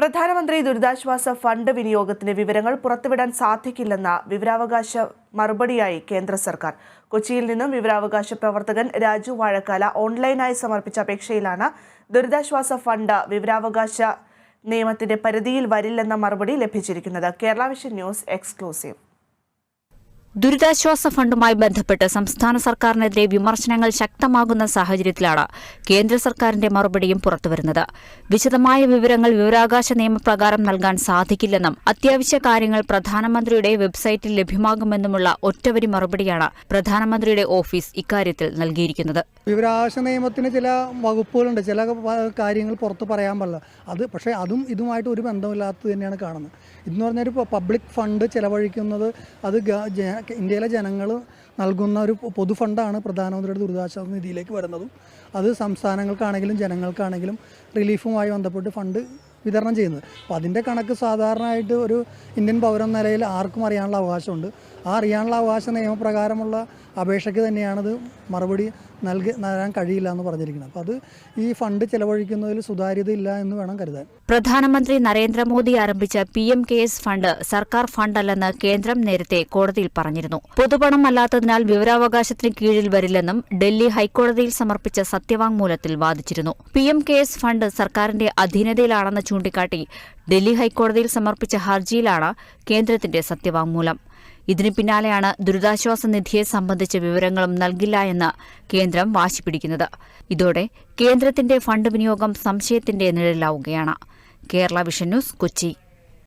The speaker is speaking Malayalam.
പ്രധാനമന്ത്രി ദുരിതാശ്വാസ ഫണ്ട് വിനിയോഗത്തിന് വിവരങ്ങൾ പുറത്തുവിടാൻ സാധിക്കില്ലെന്ന വിവരാവകാശ മറുപടിയായി കേന്ദ്ര സർക്കാർ. കൊച്ചിയിൽ നിന്നും വിവരാവകാശ പ്രവർത്തകൻ രാജു വാഴക്കാല ഓൺലൈനായി സമർപ്പിച്ച അപേക്ഷയിലാണ് ദുരിതാശ്വാസ ഫണ്ട് വിവരാവകാശ നിയമത്തിന്റെ പരിധിയിൽ വരില്ലെന്ന മറുപടി ലഭിച്ചിരിക്കുന്നത്. Kerala vision news exclusive. ദുരിതാശ്വാസ ഫണ്ടുമായി ബന്ധപ്പെട്ട് സംസ്ഥാന സർക്കാരിനെതിരെ വിമർശനങ്ങൾ ശക്തമാകുന്ന സാഹചര്യത്തിലാണ് കേന്ദ്ര സർക്കാരിന്റെ മറുപടിയും പുറത്തുവരുന്നത്. വിശദമായ വിവരങ്ങൾ വിവരാകാശ നിയമപ്രകാരം നൽകാൻ സാധിക്കില്ലെന്നും അത്യാവശ്യ കാര്യങ്ങൾ പ്രധാനമന്ത്രിയുടെ വെബ്സൈറ്റിൽ ലഭ്യമാകുമെന്നുമുള്ള ഒറ്റവരി മറുപടിയാണ് പ്രധാനമന്ത്രിയുടെ ഓഫീസ് ഇക്കാര്യത്തിൽ നൽകിയിരിക്കുന്നത്. വിവരാകാശ നിയമത്തിന് ചില വകുപ്പുകളുണ്ട്. ചില കാര്യങ്ങൾ പുറത്തു പറയാൻ പറ്റില്ല അത് പക്ഷേ അതും ഇതുമായിട്ട് ഒരു ബന്ധമില്ലാത്തത് തന്നെയാണ് കാണുന്നത്. ഇതെന്ന് പറഞ്ഞാൽ ഒരു പബ്ലിക് ഫണ്ട് ചെലവഴിക്കുന്നത് അത് ഇന്ത്യയിലെ ജനങ്ങൾ നൽകുന്ന ഒരു പൊതു ഫണ്ടാണ് പ്രധാനമന്ത്രിയുടെ ദുരിതാശ്വാസ നിധിയിലേക്ക് വരുന്നതും. അത് സംസ്ഥാനങ്ങൾക്കാണെങ്കിലും ജനങ്ങൾക്കാണെങ്കിലും റിലീഫുമായി ബന്ധപ്പെട്ട് ഫണ്ട് വിതരണം ചെയ്യുന്നത്. അപ്പോൾ അതിന്റെ കണക്ക് സാധാരണയായിട്ട് ഒരു ഇന്ത്യൻ പൗരൻ നിലയിൽ ആർക്കും അറിയാനുള്ള അവകാശമുണ്ട്. ആ അറിയാനുള്ള അവകാശ നിയമപ്രകാരമുള്ള അപേക്ഷയ്ക്ക് തന്നെയാണത് മറുപടി നൽകി നൽകാൻ കഴിയില്ല എന്ന് പറഞ്ഞിരിക്കുന്നത്. അപ്പോൾ അത് ഈ ഫണ്ട് ചെലവഴിക്കുന്നതിൽ സുതാര്യത ഇല്ല എന്ന് വേണം കരുതാൻ. പ്രധാനമന്ത്രി നരേന്ദ്രമോദി ആരംഭിച്ച പി എം കെയേഴ്സ് ഫണ്ട് സർക്കാർ ഫണ്ടല്ലെന്ന് കേന്ദ്രം നേരത്തെ കോടതിയിൽ പറഞ്ഞിരുന്നു. പൊതുപണം അല്ലാത്തതിനാൽ വിവരാവകാശത്തിന് കീഴിൽ വരില്ലെന്നും ഡൽഹി ഹൈക്കോടതിയിൽ സമർപ്പിച്ച സത്യവാങ്മൂലത്തിൽ വാദിച്ചിരുന്നു. പി എം കെയേഴ്സ് ഫണ്ട് സർക്കാരിന്റെ അധീനതയിലാണെന്ന് ചൂണ്ടിക്കാട്ടി. ഡൽഹി ഹൈക്കോടതിയിൽ സമർപ്പിച്ച ഹർജിയിലാണ് കേന്ദ്രത്തിന്റെ സത്യവാങ്മൂലം. ഇതിനു പിന്നാലെയാണ് ദുരിതാശ്വാസ നിധിയെ സംബന്ധിച്ച വിവരങ്ങളും നൽകില്ല എന്ന് കേന്ദ്രം വാശി പിടിക്കുന്നത് ഇതോടെ കേന്ദ്രത്തിന്റെ ഫണ്ട് വിനിയോഗം സംശയത്തിന്റെ നിഴലിലാവുകയാണ്. Kerala vision news Kochi.